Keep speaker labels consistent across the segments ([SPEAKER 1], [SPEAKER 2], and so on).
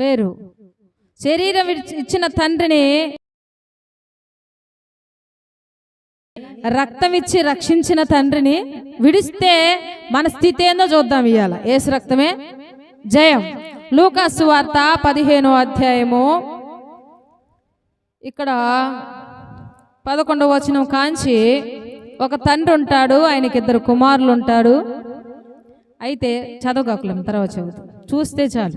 [SPEAKER 1] వేరు. శరీరం ఇచ్చిన తండ్రిని రక్తం ఇచ్చి రక్షించిన తండ్రిని విడిస్తే మన స్థితి ఏందో చూద్దాం ఇవాళ ఏసు రక్తమే. జయం. లూకాసు వార్త పదిహేనో అధ్యాయము. ఇక్కడ పదకొండవ వచనం కాంచి ఒక తండ్రి ఉంటాడు ఆయనకి ఇద్దరు కుమారులు ఉంటాడు. అయితే చదవకాకులం తర్వాత చదువుతాం. చూస్తే చాలు.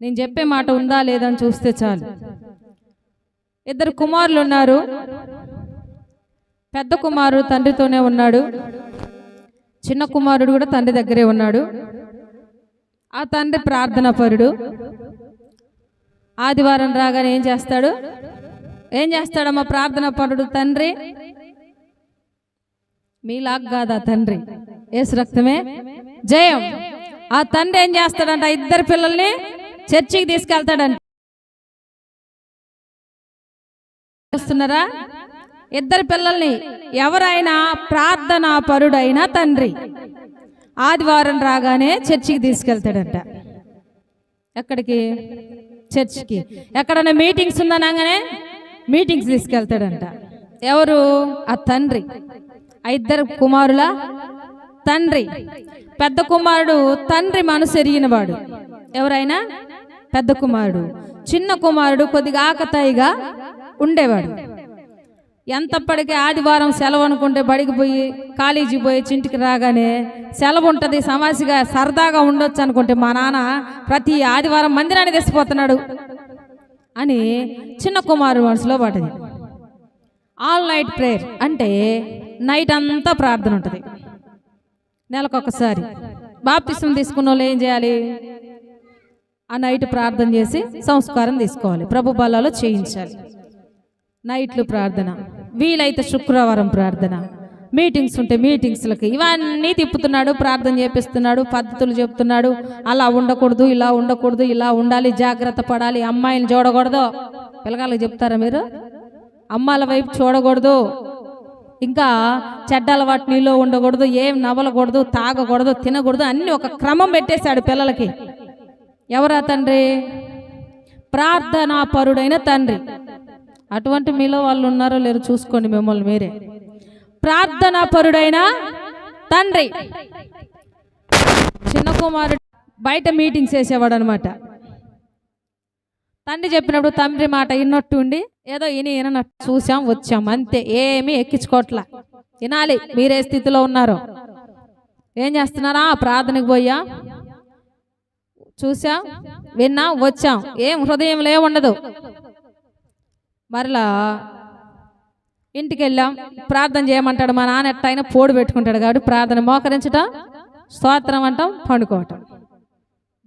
[SPEAKER 1] నేను చెప్పే మాట ఉందా లేదా అని చూస్తే చాలు. ఇద్దరు కుమారులు ఉన్నారు. పెద్ద కుమారుడు తండ్రితోనే ఉన్నాడు. చిన్న కుమారుడు కూడా తండ్రి దగ్గరే ఉన్నాడు. ఆ తండ్రి ప్రార్థన పరుడు. ఆదివారం రాగానే ఏం చేస్తాడు? ఏం చేస్తాడమ్మా ప్రార్థన పరుడు తండ్రి? మీలాగ్ కాదా తండ్రి. ఏసు రక్తమే జయం. ఆ తండ్రి ఏం చేస్తాడంట? ఇద్దరు పిల్లల్ని చర్చికి తీసుకెళ్తాడని చూస్తున్నారా ఇద్దరు పిల్లల్ని ఎవరైనా ప్రార్థనా పరుడైన తండ్రి ఆదివారం రాగానే చర్చికి తీసుకెళ్తాడంట. ఎక్కడికి? చర్చికి. ఎక్కడైనా మీటింగ్స్ ఉందనగానే మీటింగ్స్ తీసుకెళ్తాడంట. ఎవరు? ఆ తండ్రి. ఆ ఇద్దరు కుమారుల తండ్రి. పెద్ద కుమారుడు తండ్రి మనసు ఎరిగినవాడు. ఎవరైనా? పెద్ద కుమారుడు. చిన్న కుమారుడు కొద్దిగా ఆకతాయిగా ఉండేవాడు. ఎంతప్పటికీ ఆదివారం సెలవు అనుకుంటే బడికి పోయి కాలేజీ పోయి చింటికి రాగానే సెలవు ఉంటుంది సమాసిగా సరదాగా ఉండొచ్చు అనుకుంటే మా నాన్న ప్రతి ఆదివారం మందిరాన్ని తెచ్చిపోతున్నాడు అని చిన్న కుమారు మనసులో పడింది. ఆల్ నైట్ ప్రేయర్ అంటే నైట్ అంతా ప్రార్థన ఉంటుంది. నెలకొకసారి. బాప్తిసం తీసుకున్న వాళ్ళు ఏం చేయాలి? ఆ నైట్ ప్రార్థన చేసి సంస్కారం తీసుకోవాలి. ప్రభు బలాలో చేయించాలి. నైట్లు ప్రార్థన వీలైతే శుక్రవారం ప్రార్థన మీటింగ్స్ ఉంటే మీటింగ్స్లకి ఇవన్నీ తిప్పుతున్నాడు ప్రార్థన చేపిస్తున్నాడు పద్ధతులు చెప్తున్నాడు. అలా ఉండకూడదు ఇలా ఉండకూడదు ఇలా ఉండాలి జాగ్రత్త పడాలి అమ్మాయిలు చూడకూడదు. పిల్లగాళ్ళకి చెప్తారా మీరు? అమ్మాయిల వైపు చూడకూడదు. ఇంకా చెడ్డ అలవాటు నీలో ఉండకూడదు ఏం నవ్వలకూడదు తాగకూడదు తినకూడదు అన్నీ ఒక క్రమం పెట్టేశాడు పిల్లలకి. ఎవరా తండ్రి? ప్రార్థనా పరుడైన తండ్రి. అటువంటి మీలో వాళ్ళు ఉన్నారో లేరు చూసుకోండి మిమ్మల్ని మీరే. ప్రార్థనా పరుడైన తండ్రి. చిన్న కుమారుడు బయట మీటింగ్స్ వేసేవాడు అనమాట తండ్రి చెప్పినప్పుడు తండ్రి మాట విన్నట్టు ఉండి ఏదో ఇని వినట్టు చూసాం వచ్చాం. అంతే ఏమీ ఎక్కించుకోవట్లా వినాలి మీరే స్థితిలో ఉన్నారో. ఏం చేస్తున్నారా? ప్రార్థనకు పోయా? చూసాం విన్నాం వచ్చాం. ఏం హృదయంలో ఏం ఉండదు మరలా ఇంటికి వెళ్ళాం ప్రార్థన చేయమంటాడు మా నాన్న ఎట్టయినా పోడు పెట్టుకుంటాడు కాబట్టి ప్రార్థన మోకరించటం స్తోత్రం అంటాం పండుకోవటం.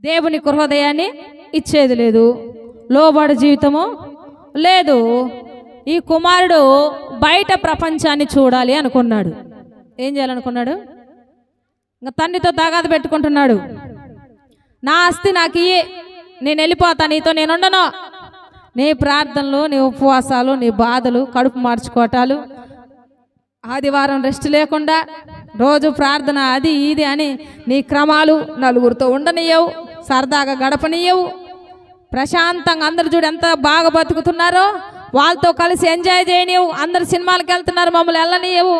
[SPEAKER 1] దేవుని హృదయాన్ని ఇచ్చేది లేదు. లోబడి జీవితము లేదు. ఈ కుమారుడు బయట ప్రపంచాన్ని చూడాలి అనుకున్నాడు. ఏం చేయాలనుకున్నాడు? ఇంకా తండ్రితో తగాద పెట్టుకుంటున్నాడు. నా ఆస్తి నాకు ఇయ్యి. నేను వెళ్ళిపోతా నీతో నేను ఉండను. నీ ప్రార్థనలు నీ ఉపవాసాలు నీ బాధలు కడుపు మార్చుకోవటాలు. ఆదివారం రెస్ట్ లేకుండా రోజు ప్రార్థన అది ఇది అని నీ క్రమాలు నలుగురితో ఉండనియవు సరదాగా గడపనియవు. ప్రశాంతంగా అందరు చూడు ఎంత బాగా బతుకుతున్నారో. వాళ్ళతో కలిసి ఎంజాయ్ చేయనివ్వు అందరు సినిమాలకు వెళ్తున్నారు మమ్మల్ని వెళ్ళనియవు.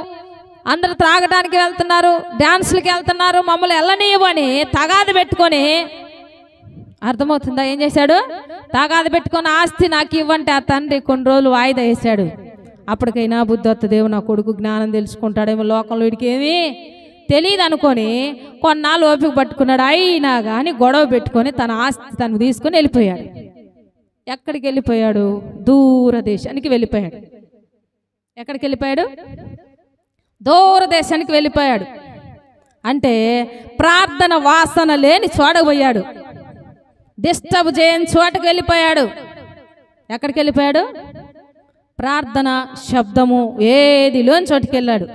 [SPEAKER 1] అందరు త్రాగడానికి వెళ్తున్నారు డ్యాన్సులకి వెళ్తున్నారు మమ్మల్ని వెళ్ళనియవు అని తగాది పెట్టుకొని. అర్థమవుతుందా? ఏం చేశాడు? తగాది పెట్టుకొని ఆస్తి నాకు ఇవ్వంటే ఆ తండ్రి కొన్ని రోజులు వాయిదా వేశాడు. అప్పటికైనా బుద్ధొత్త దేవు నా కొడుకు జ్ఞానం తెలుసుకుంటాడేమో లోకంలో వీడికి ఏమి తెలియదు అనుకొని కొన్నాళ్ళు ఓపిక పట్టుకున్నాడు. అయినా కానీ గొడవ పెట్టుకొని తన ఆస్తి తను తీసుకొని వెళ్ళిపోయాడు. ఎక్కడికి వెళ్ళిపోయాడు? దూరదేశానికి వెళ్ళిపోయాడు. ఎక్కడికి వెళ్ళిపోయాడు? దూరదేశానికి వెళ్ళిపోయాడు. అంటే ప్రార్థన వాసన లేని చోడపోయాడు డిస్టర్బ్ చేయని చోటకు వెళ్ళిపోయాడు. ఎక్కడికి వెళ్ళిపోయాడు? ప్రార్థన శబ్దము ఏది లేని చోటుకి వెళ్ళాడు.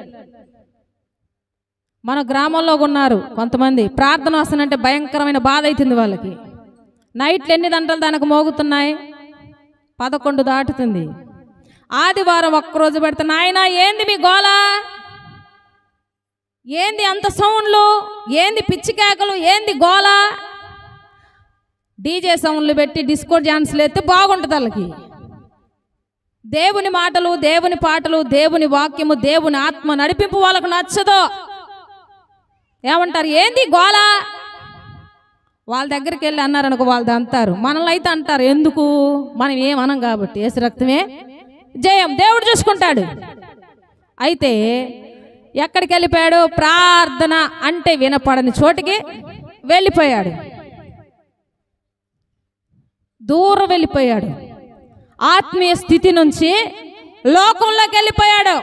[SPEAKER 1] మన గ్రామంలో ఉన్నారు కొంతమంది. ప్రార్థన వస్తానంటే భయంకరమైన బాధ అవుతుంది వాళ్ళకి. నైట్లు ఎన్ని గంటలు దానికి మోగుతున్నాయి? పదకొండు దాటుతుంది. ఆదివారం ఒక్కరోజు పెడితే నాయన ఏంది మీ గోల? ఏంది అంత సౌండ్లు? ఏంది పిచ్చి కేకలు ఏంది గోల? డీజే సౌండ్లు పెట్టి డిస్కో డ్యాన్స్లు ఎత్తే బాగుంటుంది వాళ్ళకి. దేవుని మాటలు దేవుని పాటలు దేవుని వాక్యము దేవుని ఆత్మ నడిపింపు వాళ్ళకు నచ్చదు. ఏమంటారు? ఏంది గోల? వాళ్ళ దగ్గరికి వెళ్ళి అన్నారనుకో వాళ్ళు అంటారు. మనల్ని అయితే అంటారు. ఎందుకు? మనం ఏమనం కాబట్టి. ఏసు రక్తమే జయం. దేవుడు చూసుకుంటాడు. అయితే ఎక్కడికి వెళ్ళిపోయాడు? ప్రార్థన అంటే వినపడని చోటికి వెళ్ళిపోయాడు. దూరం వెళ్ళిపోయాడు. ఆత్మీయ స్థితి నుంచి లోకంలోకి వెళ్ళిపోయాడు.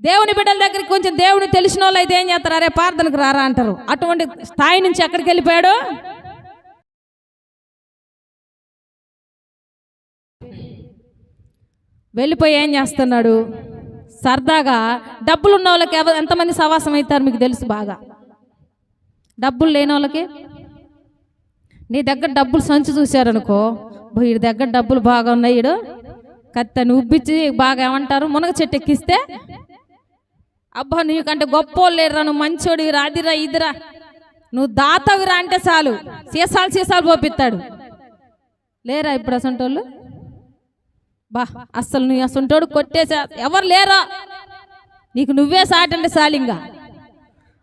[SPEAKER 1] దేవుని బిడ్డల దగ్గరికి కొంచెం దేవుని తెలిసిన వాళ్ళు అయితే ఏం చేస్తారు? అరే ప్రార్థనకు రారా అంటారు. అటువంటి స్థాయి నుంచి ఎక్కడికి వెళ్ళిపోయాడు? వెళ్ళిపోయి ఏం చేస్తున్నాడు? సరదాగా డబ్బులు ఉన్న వాళ్ళకి ఎవ- ఎంతమంది సవాసం అవుతారు మీకు తెలుసు బాగా? డబ్బులు లేని వాళ్ళకి? నీ దగ్గర డబ్బులు సంచి చూశారనుకో వీడి దగ్గర డబ్బులు బాగా ఉన్నాయి ఈడు. కత్తని ఉబ్బిచ్చి బాగా ఏమంటారు? మునగ చెట్టు ఎక్కిస్తే అబ్బా నీకంటే గొప్పోళ్ళు లేరురా నువ్వు మంచోడి రాదిరా ఇదిరా. నువ్వు దాతవిరా అంటే చాలు. సీసాలు సీసాలు పోపిస్తాడు లేరా ఇప్పుడు అసంటోళ్ళు? బా అస్సలు నువ్వు అసంటోడు కొట్టేసా ఎవరు లేరా? నీకు నువ్వే సాటండి సాలింగా.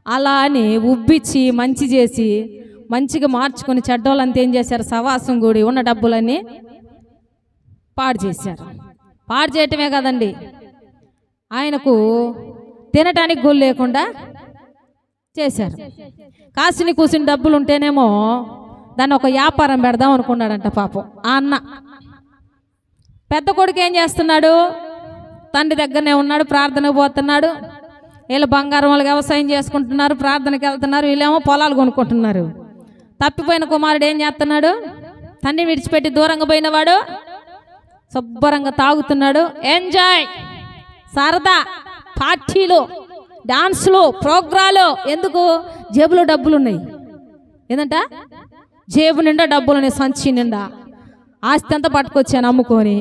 [SPEAKER 1] అలా అని ఉబ్బిచ్చి మంచి చేసి మంచిగా మార్చుకొని చెడ్డోళ్ళంతా ఏం చేశారు? సవాసం కూడి ఉన్న డబ్బులన్నీ పాడు చేశారు. పాడు చేయటమే కదండి. ఆయనకు తినటానికి గోలు లేకుండా చేశారు. కాసిని కూసిన డబ్బులు ఉంటేనేమో దాన్ని ఒక వ్యాపారం పెడదాం అనుకున్నాడంట పాపం. ఆ అన్న. పెద్ద కొడుకు ఏం చేస్తున్నాడు? తండ్రి దగ్గరనే ఉన్నాడు ప్రార్థనకు పోతున్నాడు. వీళ్ళు బంగారం వాళ్ళు వ్యవసాయం చేసుకుంటున్నారు ప్రార్థనకి వెళ్తున్నారు వీళ్ళేమో పొలాలు కొనుక్కుంటున్నారు. తప్పిపోయిన కుమారుడు ఏం చేస్తున్నాడు? తండ్రి విడిచిపెట్టి దూరంగా పోయినవాడు శుభ్రంగా తాగుతున్నాడు. ఎంజాయ్ సరదా! పార్టీలు డాన్సులు ప్రోగ్రాలు. ఎందుకు? జేబులో డబ్బులు ఉన్నాయి ఏంటంట జేబు నిండా డబ్బులు ఉన్నాయి సంచి నిండా. ఆస్తి అంతా పట్టుకొచ్చాను అమ్ముకొని.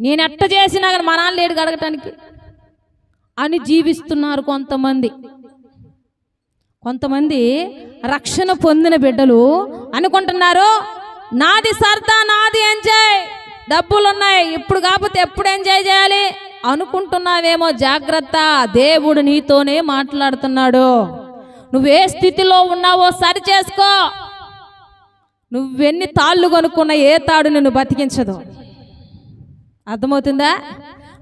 [SPEAKER 1] నేను ఎట్ట చేసినా కానీ మా నాన్న లేడు గడగటానికి. అని జీవిస్తున్నారు కొంతమంది. కొంతమంది రక్షణ పొందిన బిడ్డలు అనుకుంటున్నారు నాది సరదా నాది ఎంజాయ్ డబ్బులు ఉన్నాయి ఇప్పుడు కాకపోతే ఎప్పుడు ఎంజాయ్ చేయాలి? అనుకుంటున్నావేమో జాగ్రత్త దేవుడు నీతోనే మాట్లాడుతున్నాడు. నువ్వే స్థితిలో ఉన్నావో సరి చేసుకో. నువ్వెన్ని తాళ్ళు కొనుక్కున్నా ఏ తాడు నిన్ను బతికించదు. అర్థమవుతుందా?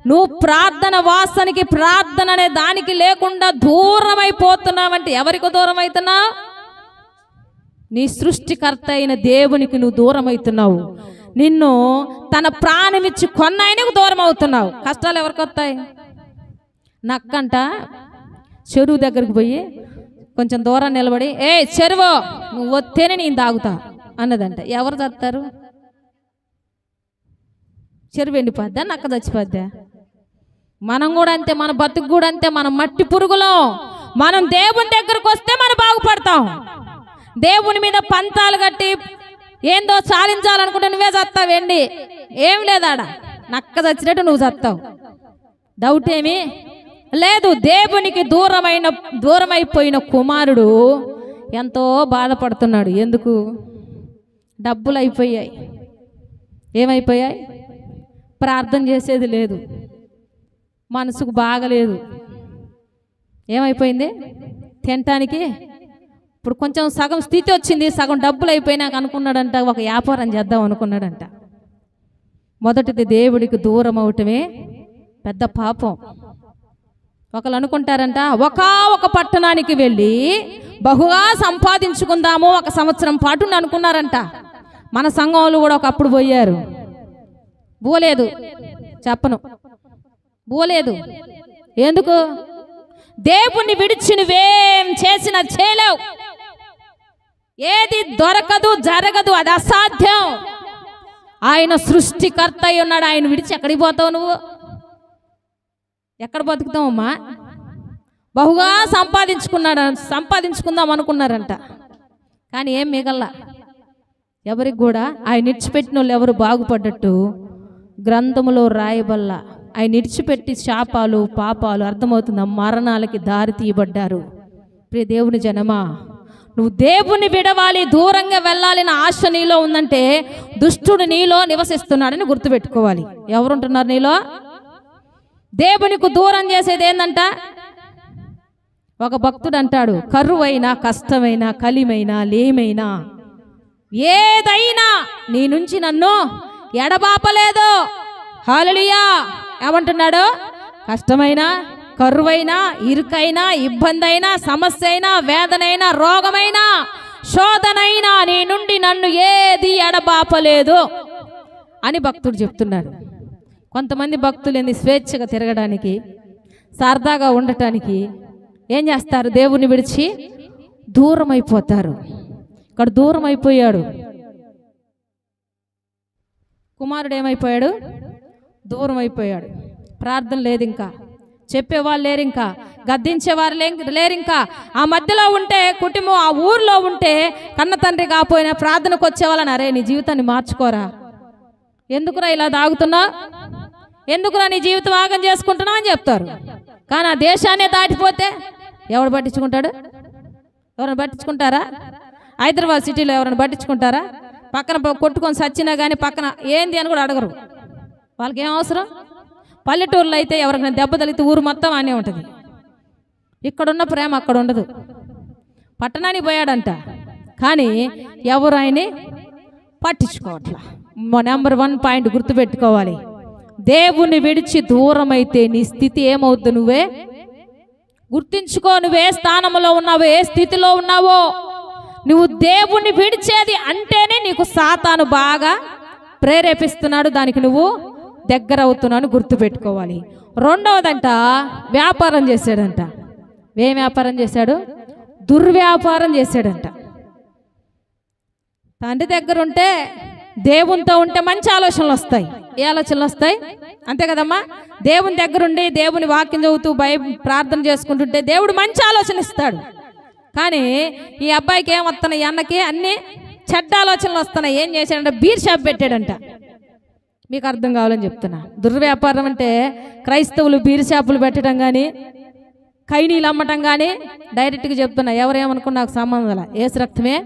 [SPEAKER 1] నువ్వు ప్రార్థన వాసనకి ప్రార్థన అనే దానికి లేకుండా దూరం అయిపోతున్నావంటే ఎవరికి దూరం అవుతున్నావు నీ సృష్టికర్త అయిన దేవునికి నువ్వు దూరం అవుతున్నావు నిన్ను తన ప్రాణమిచ్చి కొన్న ఆయనకు దూరం అవుతున్నావు కష్టాలు ఎవరికి వస్తాయి? నక్కంట చెరువు దగ్గరికి పోయి కొంచెం దూరం నిలబడి ఏ చెరువు నువ్వు వస్తేనే నేను తాగుతా అన్నదంట. ఎవరు చస్తారు చెరువు ఎండిపోద్దా నక్క చచ్చిపోద్దా మనం కూడా అంతే మన బతుకు కూడా అంతే మనం మట్టి పురుగులం. మనం దేవుని దగ్గరకు వస్తే మనం బాగుపడతాం. దేవుని మీద పంతాలు కట్టి ఏందో సాధించాలనుకుంటే నువ్వే చస్తావేండి ఏం లేదాడ నక్క చచ్చినట్టు నువ్వు చస్తావు. డౌట్ ఏమి? లేదు దేవునికి దూరమైన దూరమైపోయిన కుమారుడు ఎంతో బాధపడుతున్నాడు. ఎందుకు? డబ్బులు అయిపోయాయి. ఏమైపోయాయి? ప్రార్థన చేసేది లేదు. మనసుకు బాగలేదు. ఏమైపోయింది? తినటానికి ఇప్పుడు కొంచెం సగం స్థితి వచ్చింది. సగం డబ్బులు అయిపోయినాక అనుకున్నాడంట ఒక వ్యాపారం చేద్దాం అనుకున్నాడంట. మొదటిది దేవుడికి దూరం అవటమే పెద్ద పాపం. ఒకళ్ళు అనుకుంటారంట ఒక ఒక పట్టణానికి వెళ్ళి బహుగా సంపాదించుకుందాము ఒక సంవత్సరం పాటు అనుకున్నారంట. మన సంఘంలో కూడా ఒకప్పుడు పోయారు. బూలేదు. చెప్పను. బూలేదు. ఎందుకు? దేవుణ్ణి విడిచి నువ్వేం చేసిన చేయలేవు. ఏది దొరకదు జరగదు అది అసాధ్యం. ఆయన సృష్టికర్త అయి ఉన్నాడు. ఆయన విడిచి ఎక్కడికి పోతావు నువ్వు? ఎక్కడ బతుకుతావమ్మా బహుగా సంపాదించుకున్నాడు? సంపాదించుకుందాం అనుకున్నారంట. కానీ ఏం మిగల్లా. ఎవరికి కూడా ఆయన ఇచ్చిపెట్టిన వాళ్ళు ఎవరు బాగుపడ్డట్టు గ్రంథములో రాయబల్ల ఆయన ఇడిచిపెట్టి శాపాలు పాపాలు అర్థమవుతున్న మరణాలకి దారి తీయబడ్డారు. ప్రియ దేవుని జనమా నువ్వు దేవుని విడవాలి దూరంగా వెళ్ళాలని ఆశ నీలో ఉందంటే దుష్టుడు నీలో నివసిస్తున్నాడని గుర్తుపెట్టుకోవాలి. ఎవరుంటున్నారు నీలో? దేవునికి దూరం చేసేది ఏంటంట ఒక భక్తుడు అంటాడు కరువైనా కష్టమైనా కలిమైనా లేమైనా ఏదైనా నీ నుంచి నన్ను ఎడబాపలేదు. హాలలుయా ఏమంటున్నాడు? కష్టమైనా కరువైనా ఇరుకైనా ఇబ్బంది అయినా సమస్య అయినా వేదనైనా రోగమైనా శోధనైనా నీ నుండి నన్ను ఏది ఎడబాపలేదు అని భక్తుడు చెప్తున్నాడు. కొంతమంది భక్తులు ఏంది స్వేచ్ఛగా తిరగడానికి సరదాగా ఉండటానికి ఏం చేస్తారు? దేవుని విడిచి దూరం అయిపోతారు ఇక్కడ దూరం అయిపోయాడు కుమారుడు ఏమైపోయాడు? దూరం అయిపోయాడు ప్రార్థన లేదు ఇంకా చెప్పేవాళ్ళు లేరు ఇంకా గద్దించేవారు లేరు ఇంకా ఆ మధ్యలో ఉంటే కుటుంబం ఆ ఊర్లో ఉంటే కన్న తండ్రి కాపోయినా ప్రార్థనకు వచ్చేవాళ్ళని అరే నీ జీవితాన్ని మార్చుకోరా. ఎందుకురా ఇలా దాగుతున్నా? ఎందుకురా నీ జీవితం ఆగం చేసుకుంటున్నా అని చెప్తారు. కానీ ఆ దేశాన్నే దాటిపోతే ఎవడు పట్టించుకుంటాడు? ఎవరిని పట్టించుకుంటారా? హైదరాబాద్ సిటీలో ఎవరైనా పట్టించుకుంటారా? పక్కన కొట్టుకొని సచ్చినా కానీ పక్కన ఏంది అని కూడా అడగరు. వాళ్ళకి ఏం అవసరం? పల్లెటూరులో అయితే ఎవరికైనా దెబ్బ తగిలితే ఊరు మొత్తం అనే ఉంటుంది. ఇక్కడున్న ప్రేమ అక్కడ ఉండదు. పట్టణానికి పోయాడంట. కానీ ఎవరు ఆయన్ని పట్టించుకోవట్లా నెంబర్ వన్ పాయింట్ గుర్తుపెట్టుకోవాలి. దేవుని విడిచి దూరం అయితే నీ స్థితి ఏమవుద్దు నువ్వే? గుర్తించుకో నువ్వే స్థానంలో ఉన్నావో ఏ స్థితిలో ఉన్నావో? నువ్వు దేవుణ్ణి విడిచేది అంటేనే నీకు సాతాను బాగా ప్రేరేపిస్తున్నాడు దానికి నువ్వు దగ్గర అవుతున్నాను గుర్తుపెట్టుకోవాలి. రెండవదంట వ్యాపారం చేశాడంట. ఏం వ్యాపారం చేశాడు? దుర్వ్యాపారం చేశాడంట. తండ్రి దగ్గర ఉంటే దేవునితో ఉంటే మంచి ఆలోచనలు వస్తాయి. ఏ ఆలోచనలు వస్తాయి? అంతే కదమ్మా? దేవుని దగ్గరుండి దేవుని వాక్యం చదువుతూ భయం ప్రార్థన చేసుకుంటుంటే దేవుడు మంచి ఆలోచన ఇస్తాడు. కానీ ఈ అబ్బాయికి ఏం వస్తున్నాయి అన్నకి అన్ని చెడ్డ ఆలోచనలు వస్తున్నాయి. ఏం చేశాడంటే బీర్ షాప్ పెట్టాడంట. మీకు అర్థం కావాలని చెప్తున్నా. దుర్వ్యాపారం అంటే క్రైస్తవులు బీర్ షాపులు పెట్టడం కానీ కైనీలు అమ్మటం కానీ డైరెక్ట్గా చెప్తున్నా. ఎవరేమనుకున్నా నాకు సంబంధం లే. ఏసు రక్తమే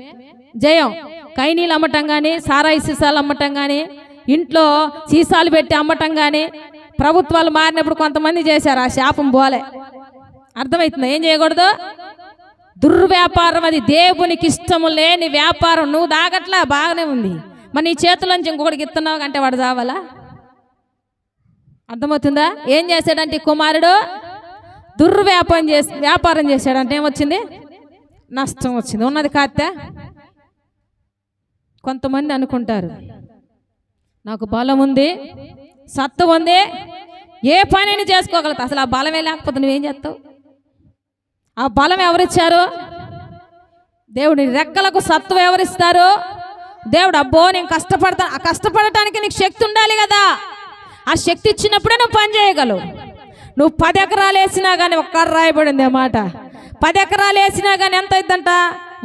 [SPEAKER 1] జయం. కైనీలు అమ్మటం కానీ సారాయి సీసాలు అమ్మటం కానీ ఇంట్లో సీసాలు పెట్టి అమ్మటం కానీ ప్రభుత్వాలు మారినప్పుడు కొంతమంది చేశారు. ఆ శాపం పోలే అర్థమవుతుందా? ఏం చేయకూడదు? దుర్వ్యాపారం అది దేవునికి ఇష్టము లేని వ్యాపారం. నువ్వు దాగట్లా బాగానే ఉంది. మరి నీ చేతుల్లోంచి ఇంకొకటికి ఇస్తున్నావు అంటే వాడు చావాలా? అర్థమవుతుందా? ఏం చేశాడంటే ఈ కుమారుడు? దుర్వ్యాపారం చేసి వ్యాపారం చేశాడంటే ఏమొచ్చింది? నష్టం వచ్చింది. ఉన్నది కాతే కొంతమంది అనుకుంటారు. నాకు బలం ఉంది సత్తు ఉంది ఏ పనిని చేసుకోగలుగుతా? అసలు ఆ బలమే లేకపోతే నువ్వేం చేస్తావు? ఆ బలం ఎవరిచ్చారు? దేవుడి రెక్కలకు సత్వం ఎవరిస్తారు? దేవుడు అబ్బో నేను కష్టపడతా ఆ కష్టపడటానికి నీకు శక్తి ఉండాలి కదా. ఆ శక్తి ఇచ్చినప్పుడే నువ్వు పని చేయగలవు. నువ్వు పది ఎకరాలు వేసినా కానీ ఒక్క రాయబడింది మాట. పది ఎకరాలు వేసినా కానీ ఎంత అవుతుందంట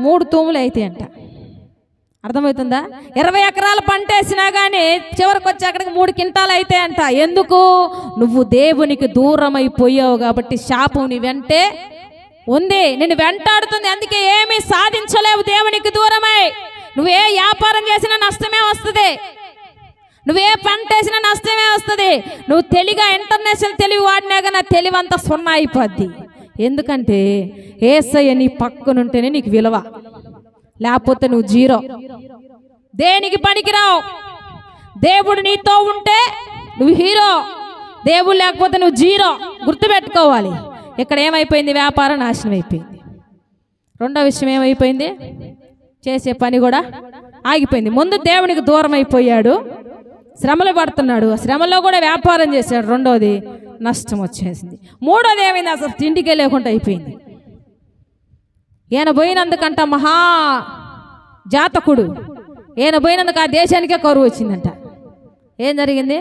[SPEAKER 1] మూడు తూములు అవుతాయి అంట అర్థమవుతుందా? ఇరవై ఎకరాల పంట వేసినా కానీ చివరికి వచ్చేక్కడికి మూడు కింటాలు అయితే అంట ఎందుకు? నువ్వు దేవునికి దూరం అయిపోయావు కాబట్టి శాపం నీ వెంటే ఉంది. నేను వెంటాడుతుంది. అందుకే ఏమీ సాధించలేవు దేవునికి దూరమై. నువ్వే వ్యాపారం చేసినా నష్టమే వస్తుంది. నువ్వే పంట వేసినా నష్టమే వస్తుంది. నువ్వు తెలివిగా ఇంటర్నేషనల్ తెలివి వాడినా కానీ ఆ తెలివి అంతా సున్నా అయిపోద్ది. ఎందుకంటే ఏసయ్య నీ పక్కనుంటేనే నీకు విలువ. లేకపోతే నువ్వు జీరో. దేనికి పనికిరావు? దేవుడు నీతో ఉంటే నువ్వు హీరో. దేవుడు లేకపోతే నువ్వు జీరో. గుర్తుపెట్టుకోవాలి. ఇక్కడ ఏమైపోయింది? వ్యాపారం నాశనం అయిపోయింది. రెండో విషయం ఏమైపోయింది? చేసే పని కూడా ఆగిపోయింది. ముందు దేవునికి దూరం అయిపోయాడు. శ్రమలు పడుతున్నాడు. ఆ శ్రమలో కూడా వ్యాపారం చేశాడు. రెండోది నష్టం వచ్చేసింది. మూడోది ఏమైంది? అసలు తిండికే లేకుండా అయిపోయింది. ఈయన పోయినందుకంట మహా జాతకుడు. ఈయన పోయినందుకు ఆ దేశానికే కరువు వచ్చిందంట. ఏం జరిగింది?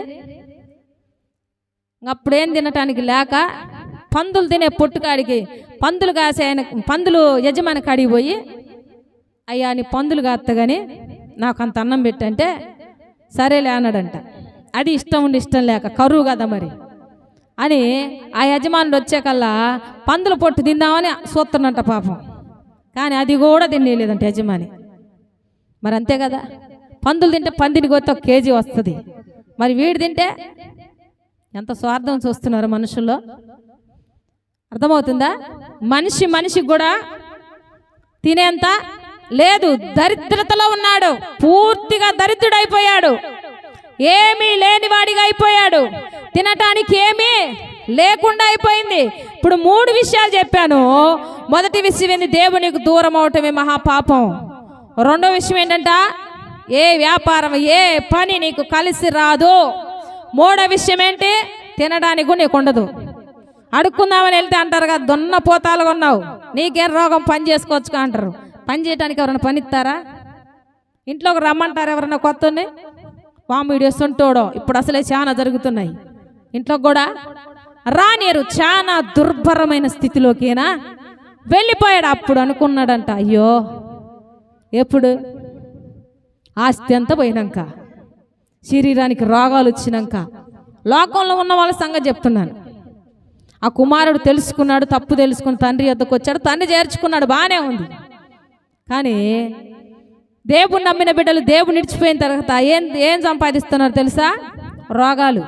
[SPEAKER 1] అప్పుడేం తినటానికి లేక పందులు తినే పొట్టుకాడికి పందులు కాసే ఆయన పందులు యజమాని కాడికి పోయి అయ్యా నీ పందులు కాత్తగాని నాకు అంత అన్నం పెట్టంటే సరేలే అన్నాడంట. అది ఇష్టం ఉండి ఇష్టం లేక కరువు కదా మరి అని ఆ యజమానుడు వచ్చేకల్లా పందుల పొట్టు తిందామని చూస్తున్నట్ట పాపం. కానీ అది కూడా తినేయలేదంట యజమాని. మరి అంతే కదా పందులు తింటే పందిని కొత్త ఒక కేజీ వస్తుంది. మరి వీడు తింటే ఎంత స్వార్థం చూస్తున్నారు మనుషుల్లో. అర్థమవుతుందా? మనిషి మనిషికి కూడా తినేంత లేదు. దరిద్రతలో ఉన్నాడు. పూర్తిగా దరిద్రుడైపోయాడు. ఏమీ లేనివాడిగా అయిపోయాడు. తినటానికి ఏమీ లేకుండా అయిపోయింది. ఇప్పుడు మూడు విషయాలు చెప్పాను. మొదటి విషయం ఏంది? దేవునికి దూరం అవటమే మహాపాపం. రెండో విషయం ఏంటంట? ఏ వ్యాపారం ఏ పని నీకు కలిసి రాదు. మూడో విషయం ఏంటి? తినడానికి నీకు ఉండదు. అడుక్కుందామని వెళ్తే అంటారు కదా దున్న పోతాలుగా ఉన్నావు నీకేం రోగం? పని చేసుకోవచ్చు అంటారు. పని చేయడానికి ఎవరైనా పని ఇస్తారా ఇంట్లోకి రమ్మంటారు ఎవరైనా కొత్తని? వామిడియో వీడియోస్తుంటోడో ఇప్పుడు అసలే చాలా జరుగుతున్నాయి. ఇంట్లో కూడా రానేరు చాలా దుర్భరమైన స్థితిలోకేనా? వెళ్ళిపోయాడు. అప్పుడు అనుకున్నాడంట అయ్యో ఎప్పుడు? ఆస్తి అంతా పోయినాక. శరీరానికి రోగాలు వచ్చినాక. లోకంలో ఉన్న వాళ్ళ సంగతి చెప్తున్నాను. ఆ కుమారుడు తెలుసుకున్నాడు తప్పు తెలుసుకుని తండ్రి యొద్దకు వచ్చాడు. తండ్రి చేర్చుకున్నాడు బాగానే ఉంది. కానీ దేవుని నమ్మిన బిడ్డలు దేవుని నిడిచిపోయిన తర్వాత ఏం ఏం సంపాదిస్తున్నారు తెలుసా? రోగాలు.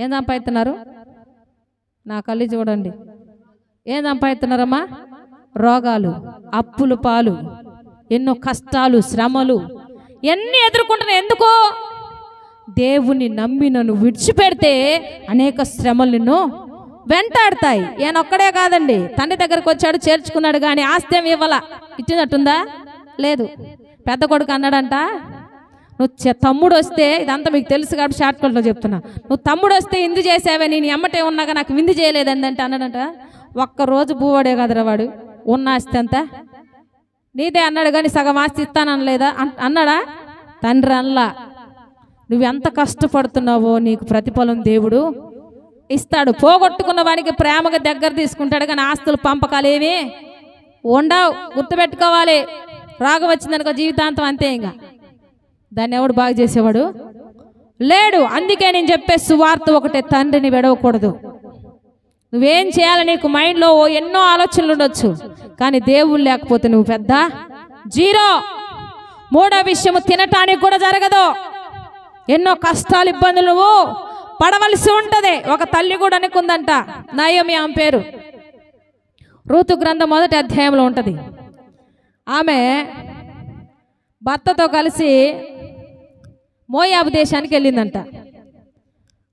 [SPEAKER 1] ఏం సంపాదిస్తున్నారు? నా కళ్ళు చూడండి. ఏం సంపాదిస్తున్నారమ్మా? రోగాలు అప్పులు పాలు ఎన్నో కష్టాలు శ్రమలు ఎన్ని ఎదుర్కొంటున్నాయి ఎందుకో? దేవుని నమ్మి నన్ను విడిచిపెడితే అనేక శ్రమలు నిన్ను వెంటాడతాయి. ఈయన ఒక్కడే కాదండి. తండ్రి దగ్గరకు వచ్చాడు చేర్చుకున్నాడు కానీ ఆస్తి ఏమి ఇవ్వాల. ఇచ్చినట్టుందా? లేదు. పెద్ద కొడుకు అన్నాడంట నువ్వు చె- తమ్ముడు వస్తే ఇదంతా మీకు తెలుసు కాబట్టి షార్ట్ కట్లో చెప్తున్నా. నువ్వు తమ్ముడు వస్తే ఇందు చేసావే నేను ఎమ్మటే ఉన్నాగా నాకు విందు చేయలేదు ఏంటంటే అన్నాడంట. ఒక్క రోజు భూవాడే కదరా వాడు. ఉన్న ఆస్తి అంతా నీదే అన్నాడు కానీ సగం ఆస్తి ఇస్తాననలేదా? అన్నాడా? తండ్రి అనలా. నువ్వెంత కష్టపడుతున్నావో నీకు ప్రతిఫలం దేవుడు. ఇస్తాడు. పోగొట్టుకున్న వానికి ప్రేమగా దగ్గర తీసుకుంటాడు కానీ ఆస్తులు పంపకాలు ఉండవు. గుర్తుపెట్టుకోవాలి. రాగం వచ్చిందనుకో జీవితాంతం అంతే ఇంకా. దాన్ని ఎవడు బాగు చేసేవాడు? లేడు. అందుకే నేను చెప్పే సువార్త ఒకటే తండ్రిని విడవకూడదు. నువ్వేం చేయాలి? నీకు మైండ్లో ఓ ఎన్నో ఆలోచనలు ఉండొచ్చు కానీ దేవుళ్ళు లేకపోతే నువ్వు పెద్ద జీరో. మూడో విషయము తినటానికి కూడా జరగదు. ఎన్నో కష్టాలు ఇబ్బందులు నువ్వు పడవలసి ఉంటది. ఒక తల్లి కూడా అనుకుందంట. నయోమి ఆమె పేరు. ఋతు గ్రంథం మొదటి అధ్యాయంలో ఉంటుంది. ఆమె భర్తతో కలిసి మోయాబు దేశానికి వెళ్ళిందంట.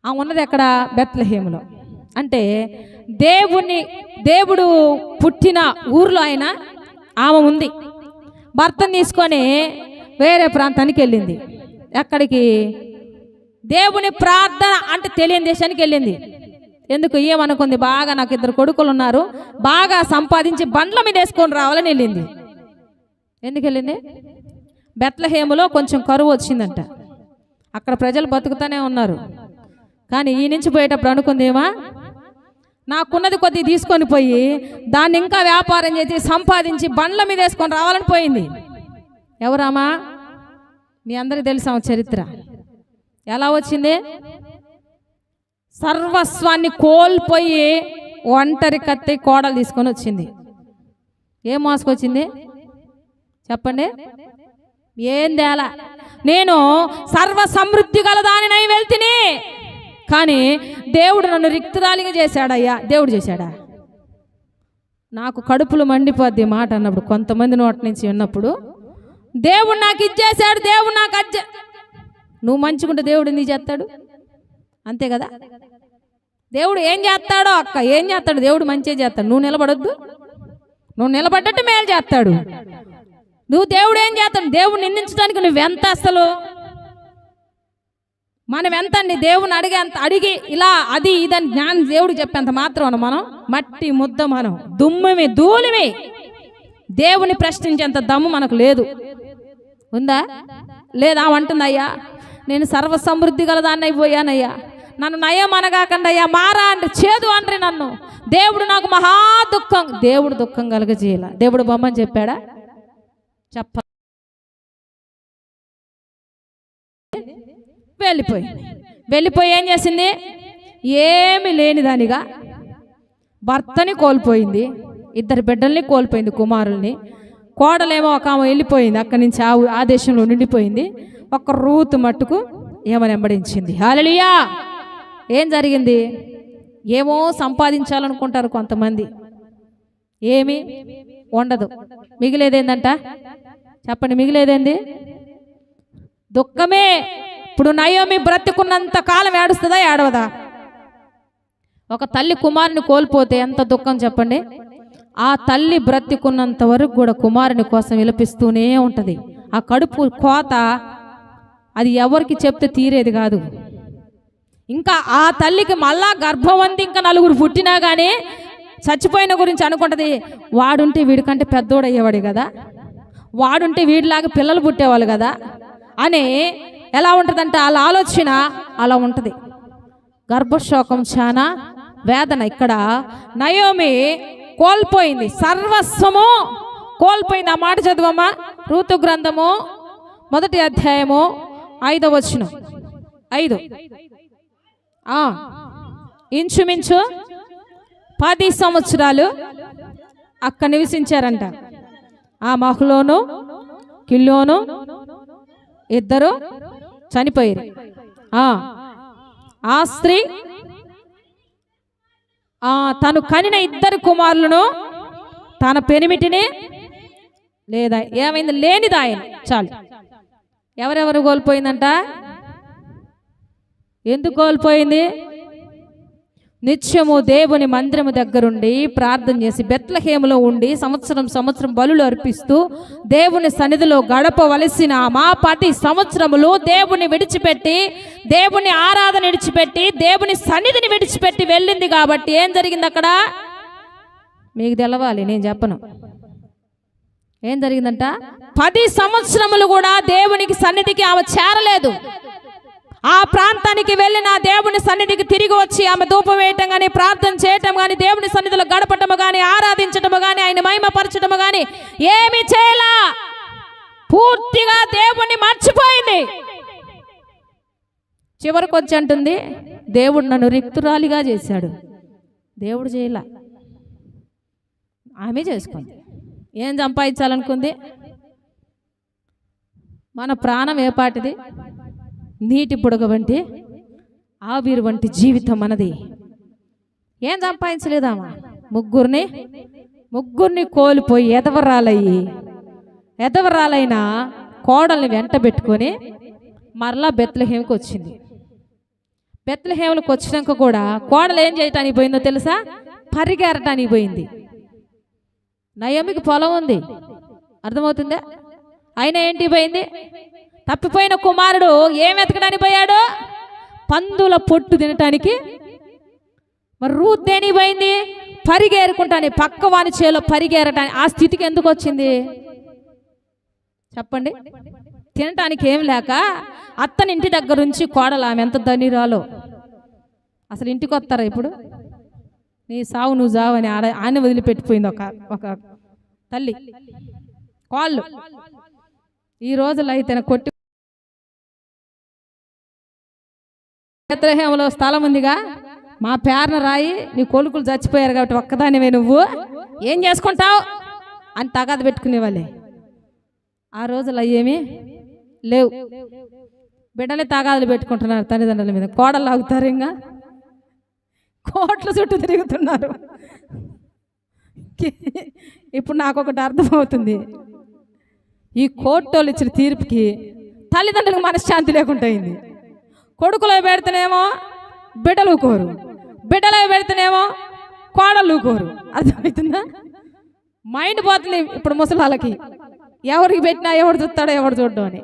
[SPEAKER 1] ఆమె ఉన్నది ఎక్కడ? బెత్లహేములో. అంటే దేవుని దేవుడు పుట్టిన ఊర్లో ఆయన ఆమె ఉంది. భర్తను తీసుకొని వేరే ప్రాంతానికి వెళ్ళింది. ఎక్కడికి? దేవుని ప్రార్థన అంటే తెలియని దేశానికి వెళ్ళింది. ఎందుకు? ఏమనుకుంది? బాగా నాకు ఇద్దరు కొడుకులు ఉన్నారు. బాగా సంపాదించి బండ్ల మీద వేసుకొని రావాలని వెళ్ళింది. ఎందుకు వెళ్ళింది? బెత్లహేములో కొంచెం కరువు వచ్చిందంట. అక్కడ ప్రజలు బతుకుతూనే ఉన్నారు. కానీ ఈ నుంచి పోయేటప్పుడు అనుకుందేమా నాకున్నది కొద్ది తీసుకొని పోయి దాన్ని ఇంకా వ్యాపారం చేసి సంపాదించి బండ్ల మీద వేసుకొని రావాలని పోయింది. ఎవరామా? మీ అందరికి తెలుసా చరిత్ర? ఎలా వచ్చింది? సర్వస్వాన్ని కోల్పోయి ఒంటరి కత్తి కోడలు తీసుకొని వచ్చింది. ఏం మోసుకొచ్చింది? చెప్పండి. ఏం తేలా? నేను సర్వ సమృద్ధి గల దానినై వెళ్తిని. కానీ దేవుడు నన్ను రిక్తురాలిగా చేశాడయ్యా. దేవుడు చేశాడా? నాకు కడుపులు మండిపోద్ది మాట అన్నప్పుడు కొంతమంది నోటి నుంచి విన్నప్పుడు దేవుడు నాకు ఇచ్చేసాడు దేవుడు నాకు అజ్జ నువ్వు మంచుకుంటే దేవుడు నీ చేస్తాడు? అంతే కదా? దేవుడు ఏం చేస్తాడో అక్క ఏం చేస్తాడు? దేవుడు మంచిగా చేస్తాడు. నువ్వు నిలబడొద్దు. నువ్వు నిలబడ్డట్టు మేలు చేస్తాడు. నువ్వు దేవుడు ఏం చేస్తాడు? దేవుడు నిందించడానికి నువ్వెంత అసలు? మనం ఎంత అండి దేవుని అడిగేంత అడిగి ఇలా అది ఇదని జ్ఞానం దేవుడు చెప్పేంత మాత్రం మనం. మట్టి ముద్ద మనం. దుమ్మిమి ధూళిమి. దేవుని ప్రశ్నించేంత దమ్ము మనకు లేదు. ఉందా? లేదా అంటుందయ్యా నేను సర్వ సమృద్ధి గలదాన్ని అయిపోయానయ్యా నన్ను నయం అనగాకండి అయ్యా మారా అంటే చేదు అండ్రి నన్ను. దేవుడు నాకు మహా దుఃఖం. దేవుడు దుఃఖం కలగజేయాల. దేవుడు బొమ్మని చెప్పాడా? చెప్ప వెళ్ళిపోయి. వెళ్ళిపోయి ఏం చేసింది? ఏమి లేని దానిగా భర్తని కోల్పోయింది. ఇద్దరు బిడ్డల్ని కోల్పోయింది కుమారుల్ని. కోడలేమో ఒక ఆమె వెళ్ళిపోయింది. అక్కడి నుంచి ఆ ఆ దేశంలో నిండిపోయింది. ఒక రూతు మట్టుకు ఏమని వెంబడించింది? హాలలియా! ఏం జరిగింది? ఏమో సంపాదించాలనుకుంటారు కొంతమంది. ఏమి ఉండదు మిగిలేదేందంట? చెప్పండి మిగిలేదేంది? దుఃఖమే. ఇప్పుడు నయోమి బ్రతికున్నంత కాలం ఏడుస్తుందా ఏడవదా? ఒక తల్లి కుమారుని కోల్పోతే ఎంత దుఃఖం చెప్పండి? ఆ తల్లి బ్రతికున్నంత వరకు కూడా కుమారుని కోసం విలపిస్తూనే ఉంటుంది. ఆ కడుపు కోత అది ఎవరికి చెప్తే తీరేది కాదు. ఇంకా ఆ తల్లికి మళ్ళా గర్భవంతి ఇంకా నలుగురు పుట్టినా కానీ చచ్చిపోయిన గురించి అనుకుంటది. వాడుంటే వీడికంటే పెద్దోడు అయ్యేవాడు కదా. వాడుంటే వీడిలాగా పిల్లలు పుట్టేవాళ్ళు కదా. అని ఎలా ఉంటుందంటే? అలా ఆలోచన అలా ఉంటుంది. గర్భశోకం చాలా వేదన ఇక్కడ. నయోమి కోల్పోయింది. సర్వస్వము కోల్పోయింది. ఆ మాట చదువమ్మా. ఋతు గ్రంథము మొదటి అధ్యాయము ఐదవ వచనం. ఐదు. ఇంచుమించు పది సంవత్సరాలు అక్కడ నివసించారంట. ఆ మహులోను కిల్లోను ఇద్దరు చనిపోయారు. ఆ, స్త్రీ ఆ, తను కనిన ఇద్దరు కుమారులను తన పెనిమిటిని లేదా ఏమైంది లేనిది ఆయన. చాలు. ఎవరెవరు కోల్పోయిందంట? ఎందుకు కోల్పోయింది? నిత్యము దేవుని మందిరము దగ్గరుండి ప్రార్థన చేసి బెత్లహేములో ఉండి సంవత్సరం సంవత్సరం బలులు అర్పిస్తూ దేవుని సన్నిధిలో గడపవలసిన మా పది సంవత్సరములు దేవుని విడిచిపెట్టి దేవుని ఆరాధన విడిచిపెట్టి దేవుని సన్నిధిని విడిచిపెట్టి వెళ్ళింది కాబట్టి ఏం జరిగింది అక్కడ మీకు తెలవాలి నేను చెప్పను. ఏం జరిగిందంట? పది సంవత్సరములు కూడా దేవునికి సన్నిధికి ఆమె చేరలేదు. ఆ ప్రాంతానికి వెళ్ళిన దేవుని సన్నిధికి తిరిగి వచ్చి ఆమె ధూపం వేయటం కానీ ప్రార్థన చేయటం కానీ దేవుని సన్నిధిలో గడపటము కానీ ఆరాధించటము కానీ ఆయన మహిమపరచటము కానీ ఏమి చేయలా. పూర్తిగా దేవుణ్ణి మర్చిపోయింది. చివరికి వచ్చి అంటుంది దేవుడు నన్ను రిక్తురాలిగా చేశాడు. దేవుడు చేయలా. ఆమె చేసుకుంది. ఏం సంపాదించాలనుకుంది? మన ప్రాణం ఏ పాటిది? నీటి పొడగ వంటి ఆవిరి వంటి జీవితం మనది. ఏం సంపాదించలేదామా? ముగ్గురిని? ముగ్గురిని కోల్పోయి ఎదవరాలయ్యి. ఎదవరాలైన కోడల్ని వెంట పెట్టుకొని మరలా బెత్లహేమికి వచ్చింది. బెత్లహేములకు వచ్చినాక కూడా కోడలు ఏం చేయటానికి పోయిందో తెలుసా? పరిగెరటానికి పోయింది. నయమికి పొలం ఉంది. అర్థమవుతుందా? అయినా ఏంటి పోయింది? తప్పిపోయిన కుమారుడు ఏం వెతకడానికి పోయాడు? పందుల పొట్టు తినటానికి. మరి రూత్ దేనికి పోయింది? పరిగేరుకుంటాను పక్క వాని చేలో పరిగేరటానికి. ఆ స్థితికి ఎందుకు వచ్చింది? చెప్పండి. తినటానికి ఏం లేక అత్తని ఇంటి దగ్గర నుంచి కోడలు ఆమె ఎంత ధనిరాలో. అసలు ఇంటికి వస్తారా ఇప్పుడు? నీ సావు నువ్వు సావు అని ఆడ ఆయన వదిలిపెట్టిపోయింది ఒక ఒక తల్లి. కాళ్ళు. ఈ రోజుల్లో అయితే కొట్టి బెత్లెహేములో స్థలం ఉందిగా. మా పేరున రాయి నీ కొలుకులు చచ్చిపోయారు కాబట్టి ఒక్కదానివే నువ్వు. ఏం చేసుకుంటావు? అని తగాద పెట్టుకునే వాళ్ళే ఆ రోజులు అయ్యేమి లేవు. బిడ్డలే తగాదులు పెట్టుకుంటున్నారు తల్లిదండ్రుల మీద. కోడలు ఆగుతారు ఇంకా. కోట్ల చుట్టూ తిరుగుతున్నారు. ఇప్పుడు నాకు ఒకటి అర్థమవుతుంది. ఈ కోర్టోళ్ళు ఇచ్చిన తీర్పుకి తల్లిదండ్రులకు మనశ్శాంతి లేకుండా అయింది. కొడుకులో పెడితేనేమో బిడ్డలు కోరు బిడ్డలో పెడితేనేమో కోడలు కోరు అర్థమవుతుందా? మైండ్ పోతుంది ఇప్పుడు ముసలాళ్ళకి ఎవరికి పెట్టినా ఎవడు చూస్తాడో ఎవడు చూడడం అని.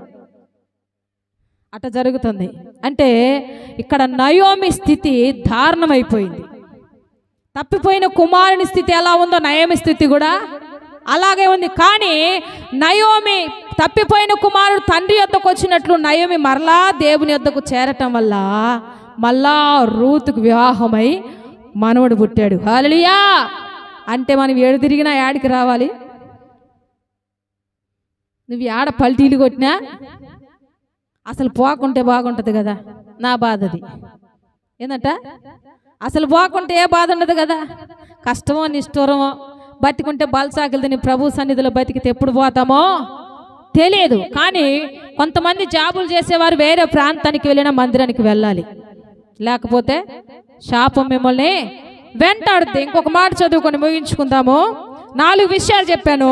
[SPEAKER 1] అట్ట జరుగుతుంది. అంటే ఇక్కడ నయోమి స్థితి దారుణమైపోయింది. తప్పిపోయిన కుమారుని స్థితి ఎలా ఉందో నయోమి స్థితి కూడా అలాగే ఉంది. కానీ నయోమి తప్పిపోయిన కుమారుడు తండ్రి యొద్దకు వచ్చినట్లు నయోమి మరలా దేవుని యొద్దకు చేరటం వల్ల మళ్ళా రూతుకు వివాహమై మనవడు పుట్టాడు. హాలలియా అంటే మనం ఏడు తిరిగినా యాడికి రావాలి? నువ్వు యాడ పల్టీలు కొట్టినా? అసలు పోకుంటే బాగుంటుంది కదా? నా బాధ అది ఏంటంట అసలు పోకుంటే ఏ బాధ ఉండదు కదా? కష్టమో నిష్ఠూరమో బతికుంటే బలసాకులు తిని ప్రభు సన్నిధిలో బతికితే ఎప్పుడు పోతామో తెలియదు. కానీ కొంతమంది జాబులు చేసేవారు వేరే ప్రాంతానికి వెళ్ళిన మందిరానికి వెళ్ళాలి. లేకపోతే శాపం మిమ్మల్ని వెంటాడుద్ది. ఇంకొక మాట చదువుకొని ముగించుకుందాము. నాలుగు విషయాలు చెప్పాను.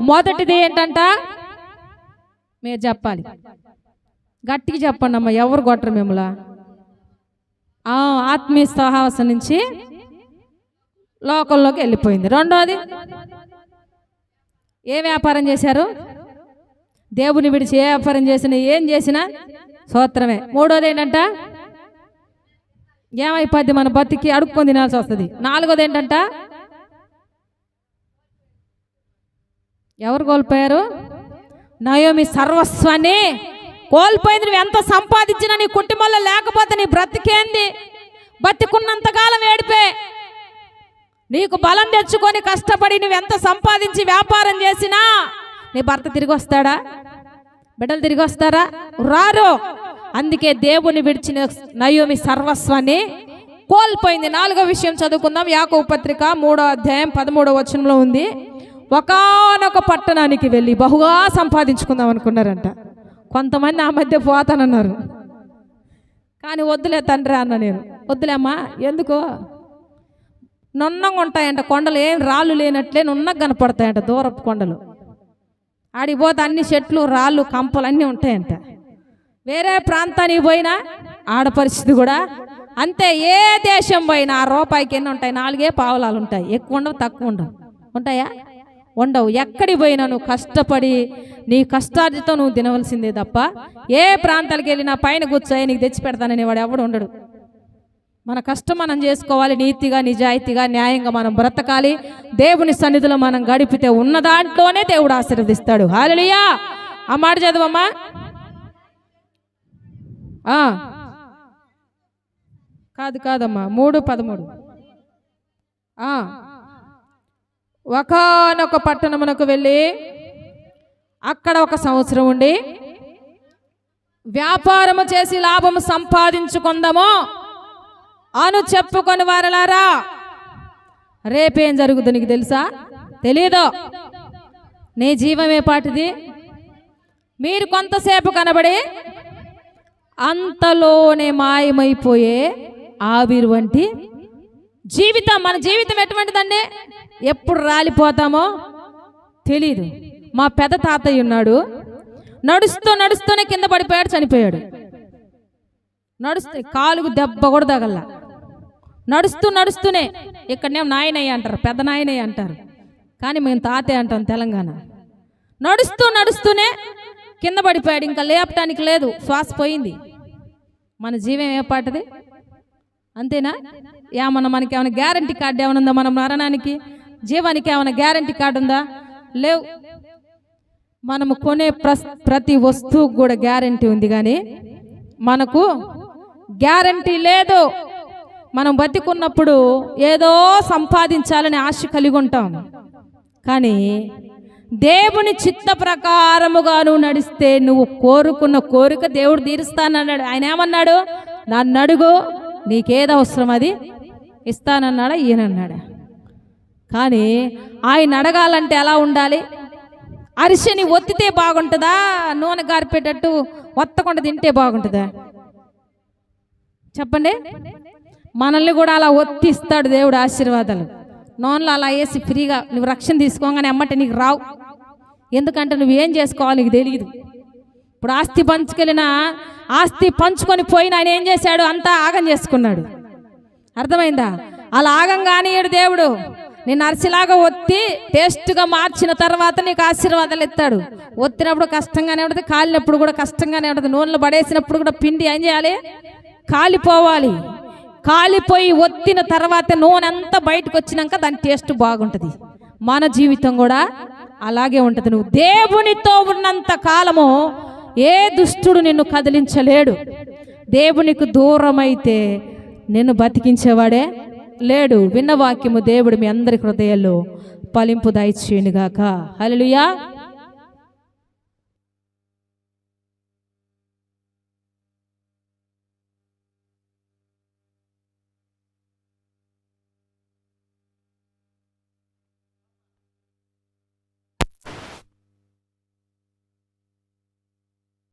[SPEAKER 1] మొదటిది ఏంటంట? మీరు చెప్పాలి. గట్టిగా చెప్పండి అమ్మ ఎవరు కొట్టరు మిమ్మల్ని? ఆత్మీయ సహవాసం నుంచి లోకల్లోకి వెళ్ళిపోయింది. రెండోది ఏ వ్యాపారం చేశారు? దేవుని విడిచి ఏ వ్యాపారం చేసినా ఏం చేసినా సూత్రమే. మూడోది ఏంటంట? ఏమైపోద్ది మన బతికి అడుక్కొని తినాల్సి వస్తుంది. నాలుగోది ఏంటంట? ఎవరు కోల్పోయారు? నయోమి సర్వస్వాన్ని కోల్పోయింది. నువ్వు ఎంత సంపాదించినా నీ కుటుంబంలో లేకపోతే నీ బ్రతికేంది? బతికున్నంతకాలం ఏడిపే. నీకు బలం తెచ్చుకొని కష్టపడి నువ్వు ఎంత సంపాదించి వ్యాపారం చేసినా నీ భర్త తిరిగి వస్తాడా బిడ్డలు తిరిగి వస్తారా రారు. అందుకే దేవుని విడిచిన నయోమి సర్వస్వాన్ని కోల్పోయింది. నాలుగో విషయం చదువుకుందాం. యాకవ పత్రిక మూడో అధ్యాయం పదమూడో వచనంలో ఉంది. ఒకానొక పట్టణానికి వెళ్ళి బహుగా సంపాదించుకుందాం అనుకున్నారంట. కొంతమంది ఆ మధ్య పోతానన్నారు. కానీ వద్దులే తండ్రి అన్న నేను. వద్దులేమ్మా ఎందుకో? నున్నంగా ఉంటాయంట కొండలు ఏం రాళ్ళు లేనట్లే నున్నగా కనపడతాయంట దూరపు కొండలు. ఆడికి పోతే అన్ని చెట్లు రాళ్ళు కంపలు అన్నీ ఉంటాయంట. వేరే ప్రాంతానికి పోయినా ఆడ పరిస్థితి కూడా అంతే. ఏ దేశం పోయినా ఆ రూపాయికి ఎన్ని ఉంటాయి? నాలుగే పావులాలు ఉంటాయి. ఎక్కువ ఉండవు తక్కువ ఉండవు. ఉంటాయా? ఉండవు. ఎక్కడికి పోయినా నువ్వు కష్టపడి నీ కష్టార్జితో నువ్వు తినవలసిందే తప్ప ఏ ప్రాంతాలకు వెళ్ళినా పైన కూర్చోయి నీకు తెచ్చి పెడతానని వాడు ఎవడు ఉండడు. మన కష్టం మనం చేసుకోవాలి నీతిగా నిజాయితీగా న్యాయంగా మనం బ్రతకాలి. దేవుని సన్నిధిలో మనం గడిపితే ఉన్న దాంట్లోనే దేవుడు ఆశీర్వదిస్తాడు. హాలలియా ఆ మాట చదవమ్మా. కాదు కాదమ్మా. మూడు పదమూడు. ఆ. ఒకానొక పట్టణమునకు వెళ్ళి అక్కడ ఒక సంవత్సరం ఉండి వ్యాపారము చేసి లాభము సంపాదించుకుందాము అను చెప్పుకొని వారలారా. రేపేం జరుగుతుంది నీకు తెలుసా? తెలీదు? నీ జీవమే పాటిది. మీరు కొంతసేపు కనబడి అంతలోనే మాయమైపోయే ఆవిరి వంటి జీవితం మన జీవితం ఎటువంటిదండి? ఎప్పుడు రాలిపోతామో తెలీదు. మా పెద్ద తాతయ్య ఉన్నాడు. నడుస్తూ నడుస్తూనే కింద పడిపోయాడు చనిపోయాడు. నడుస్తూ కాలుకు దెబ్బ కూడా తగల. నడుస్తూ నడుస్తూనే ఇక్కడనే నాయనయ్య అంటారు పెద్ద నాయనయ్య అంటారు. కానీ మేము తాతయ్య అంటాం తెలంగాణ. నడుస్తూ నడుస్తూనే కింద పడిపోయాడు ఇంకా లేపటానికి లేదు శ్వాస పోయింది. మన జీవం ఏ పాటది? అంతేనా? ఏమన్నా మనకి ఏమైనా గ్యారంటీ కార్డు ఏమైనా ఉందా మన మరణానికి? జీవానికి ఏమైనా గ్యారంటీ కార్డు ఉందా? లేవు. మనము కొనే ప్రస్ ప్రతి వస్తువుకు కూడా గ్యారంటీ ఉంది కానీ మనకు గ్యారంటీ లేదు. మనం బతికున్నప్పుడు ఏదో సంపాదించాలని ఆశ కలిగి ఉంటాం. కానీ దేవుని చిత్త ప్రకారముగా నువ్వు నడిస్తే నువ్వు కోరుకున్న కోరిక దేవుడు తీరుస్తానన్నాడు. ఆయన ఏమన్నాడు? నన్ను అడుగు నీకేది అవసరం అది? ఇస్తానన్నాడా? ఈయనన్నాడా? కానీ ఆయన అడగాలంటే ఎలా ఉండాలి? అరిసెని ఒత్తితే బాగుంటుందా? నూనె గారిపేటట్టు ఒత్తకుండా తింటే బాగుంటుందా? చెప్పండి. మనల్ని కూడా అలా ఒత్తిస్తాడు దేవుడు ఆశీర్వాదాలు. నూనెలో అలా వేసి ఫ్రీగా నువ్వు రక్షణ తీసుకోగానే అమ్మటే నీకు రావు. ఎందుకంటే నువ్వేం చేసుకోవాలి నీకు తెలియదు ఇప్పుడు ఆస్తి పంచుకెళ్ళిన ఆస్తి పంచుకొని పోయిన ఆయన ఏం చేశాడు? అంతా ఆగం చేసుకున్నాడు. అర్థమైందా? అలా ఆగం కానియడు దేవుడు. నేను అరిసిలాగా ఒత్తి టేస్ట్గా మార్చిన తర్వాత నీకు ఆశీర్వాదాలు ఇస్తాడు. ఒత్తినప్పుడు కష్టంగానే ఉంటుంది కాలినప్పుడు కూడా కష్టంగానే ఉంటుంది. నూనెలో పడేసినప్పుడు కూడా పిండి ఏం చేయాలి? కాలిపోవాలి. కాలిపోయి ఒత్తిన తర్వాత నూనె అంతా బయటకు వచ్చినాక దాని టేస్ట్ బాగుంటుంది. మన జీవితం కూడా అలాగే ఉంటుంది. నువ్వు దేవునితో ఉన్నంత కాలము ఏ దుష్టుడు నిన్ను కదిలించలేడు. దేవునికి దూరమైతే నిన్ను బతికించేవాడే లేడు. విన్న వాక్యము దేవుడు మీ అందరి హృదయాల్లో పలింపు దయచేయునుగాక. హల్లెలూయా.